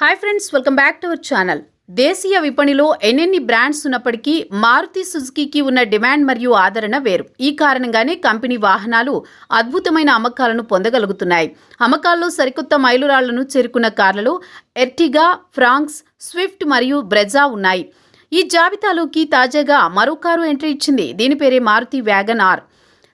Hi friends welcome back to our channel దేశీయ విపణిలో ఎన్నెన్ని బ్రాండ్స్ ఉన్నప్పటికీ మారుతి సుజుకీకి ఉన్న డిమాండ్ మరియు ఆదరణ వేరు. ఈ కారణంగానే కంపెనీ వాహనాలు అద్భుతమైన అమ్మకాలను పొందగలుగుతున్నాయి. అమ్మకాల్లో సరికొత్త మైలురాళ్ళను చేరుకున్న కార్లలో ఎర్టిగా ఫ్రాంక్స్ స్విఫ్ట్ మరియు బ్రెజా ఉన్నాయి. ఈ జాబితాలోకి తాజాగా మరో కారు ఎంట్రీ ఇచ్చింది. దీని పేరే మారుతి వ్యాగన్ ఆర్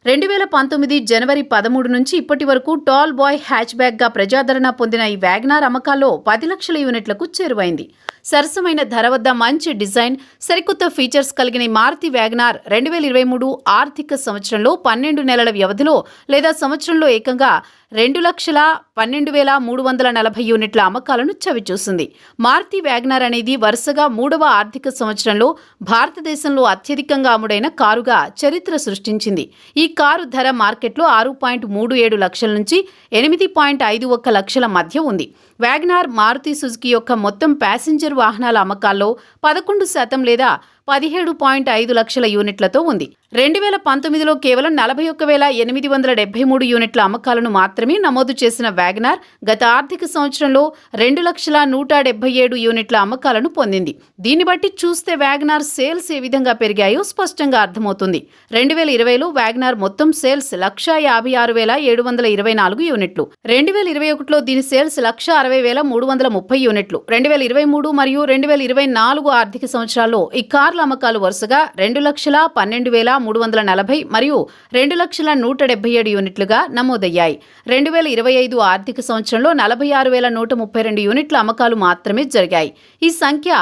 రెండు వేల పంతొమ్మిది జనవరి పదమూడు నుంచి ఇప్పటి వరకు టాల్ బాయ్ హ్యాచ్బ్యాగ్గా ప్రజాదరణ పొందిన ఈ వ్యాగ్నార్ అమ్మకాల్లో పది లక్షల యూనిట్లకు చేరువైంది. సరసమైన ధర వద్ద మంచి డిజైన్ సరికొత్త ఫీచర్స్ కలిగిన మారుతి వ్యాగ్నార్ రెండు వేల ఇరవై మూడు ఆర్థిక సంవత్సరంలో పన్నెండు నెలల వ్యవధిలో లేదా సంవత్సరంలో ఏకంగా రెండు లక్షల పన్నెండు వేల మూడు వందల నలభై యూనిట్ల అమ్మకాలను చవిచూసింది. మారుతి వ్యాగనార్ అనేది వరుసగా మూడవ ఆర్థిక సంవత్సరంలో భారతదేశంలో అత్యధికంగా అమ్ముడైన కారుగా చరిత్ర సృష్టించింది. ఈ కారు ధర మార్కెట్లో ఆరు పాయింట్ మూడు ఏడు లక్షల నుంచి ఎనిమిది పాయింట్ ఐదు ఒక్క లక్షల మధ్య ఉంది. వ్యాగనార్ మారుతి సుజుకి యొక్క మొత్తం ప్యాసింజర్ వాహనాల అమ్మకాల్లో పదకొండు శాతం లేదా పదిహేడు పాయింట్ ఐదు లక్షల యూనిట్లతో ఉంది. రెండు వేల పంతొమ్మిదిలో కేవలం నలభై ఒక్క వేల ఎనిమిది వందల డెబ్బై మూడు యూనిట్ల అమ్మకాలను మాత్రమే నమోదు చేసిన వ్యాగనార్ గత ఆర్థిక సంవత్సరంలో రెండు లక్షల నూట డెబ్బై ఏడు యూనిట్ల అమ్మకాలను పొందింది. దీన్ని బట్టి చూస్తే వ్యాగనార్ సేల్స్ ఏ విధంగా పెరిగాయో స్పష్టంగా అర్థమవుతుంది. రెండు వేల ఇరవైలో వ్యాగనార్ మొత్తం సేల్స్ లక్ష యాభై ఆరు వేల ఏడు వందల ఇరవై నాలుగు యూనిట్లు. రెండు వేల ఇరవై ఒకటిలో దీని సేల్స్ లక్ష అరవై వేల మూడు వందల ముప్పై యూనిట్లు. రెండు వేల ఇరవై మూడు మరియు రెండు వేల ఇరవై నాలుగు ఆర్థిక సంవత్సరాల్లో ఈ కార్ కార్ల అమ్మకాలు వరుసగా రెండు లక్షల పన్నెండు వేల మూడు వందల నలభై మరియు రెండు లక్షల నూట డెబ్బై ఏడు యూనిట్లుగా నమోదయ్యాయి. రెండు వేల ఇరవై ఐదు ఆర్థిక సంవత్సరంలో నలభై ఆరు వేల నూట ముప్పై రెండు యూనిట్ల అమ్మకాలు మాత్రమే జరిగాయి. ఈ సంఖ్య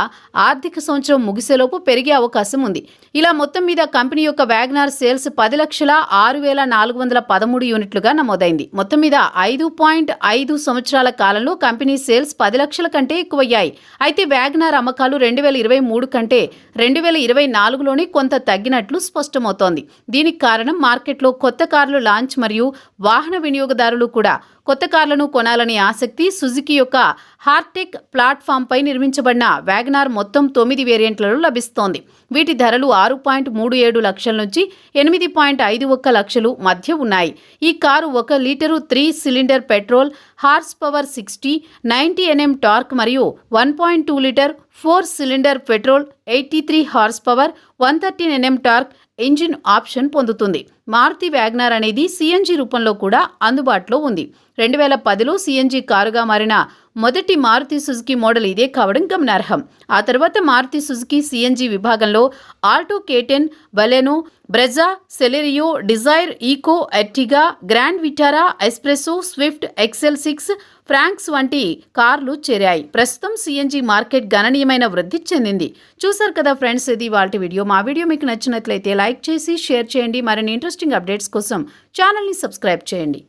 ఆర్థిక సంవత్సరం ముగిసేలోపు పెరిగే అవకాశం ఉంది. ఇలా మొత్తం మీద కంపెనీ యొక్క వ్యాగ్నార్ సేల్స్ పది లక్షల ఆరు వేల నాలుగు వందల పదమూడు యూనిట్లుగా నమోదైంది. మొత్తం మీద ఐదు పాయింట్ ఐదు సంవత్సరాల కాలంలో కంపెనీ సేల్స్ పది లక్షల కంటే ఎక్కువయ్యాయి. అయితే వ్యాగనార్ అమ్మకాలు రెండు వేల ఇరవై మూడు కంటే రెండు వేల ఇరవై నాలుగులోనే కొంత తగ్గినట్లు స్పష్టమవుతోంది. దీనికి కారణం మార్కెట్లో కొత్త కార్లు లాంచ్ మరియు వాహన వినియోగదారులు కూడా. కొత్త కార్లను కొనాలనే ఆసక్తి సుజుకి యొక్క హార్టెక్ ప్లాట్ఫామ్పై నిర్మించబడిన వ్యాగనార్ మొత్తం తొమ్మిది వేరియంట్లలో లభిస్తోంది. వీటి ధరలు ఆరు పాయింట్ మూడు ఏడు లక్షల నుంచి ఎనిమిది పాయింట్ ఐదు ఒక్క లక్షలు మధ్య ఉన్నాయి. ఈ కారు ఒక litre three cylinder petrol horsepower sixty ninety NM torque మరియు one point two litre four cylinder petrol eighty three horsepower one thirteen NM torque engine option పొందుతుంది. మారుతి వ్యాగ్నార్ అనేది సిఎన్జి రూపంలో కూడా అందుబాటులో ఉంది. రెండు వేల పదిలో సిఎన్జి కారుగా మారిన మొదటి మారుతి సుజుకి మోడల్ ఇదే కావడం గమనార్హం. ఆ తర్వాత మారుతి సుజుకి సిఎన్జి విభాగంలో Alto K ten Baleno Brezza Celerio Dzire Eeco Ertiga Grand Vitara S Presso Swift XL six Fronx వంటి కార్లు చేరాయి. ప్రస్తుతం సిఎన్జి మార్కెట్ గణనీయమైన వృద్ధి చెందింది. చూసారు కదా ఫ్రెండ్స్ ఇది వాళ్ళ వీడియో. మా వీడియో మీకు నచ్చినట్లయితే లైక్ చేసి షేర్ చేయండి. మరిన్ని ఇంట్రెస్టింగ్ అప్డేట్స్ కోసం ఛానల్ని సబ్స్క్రైబ్ చేయండి.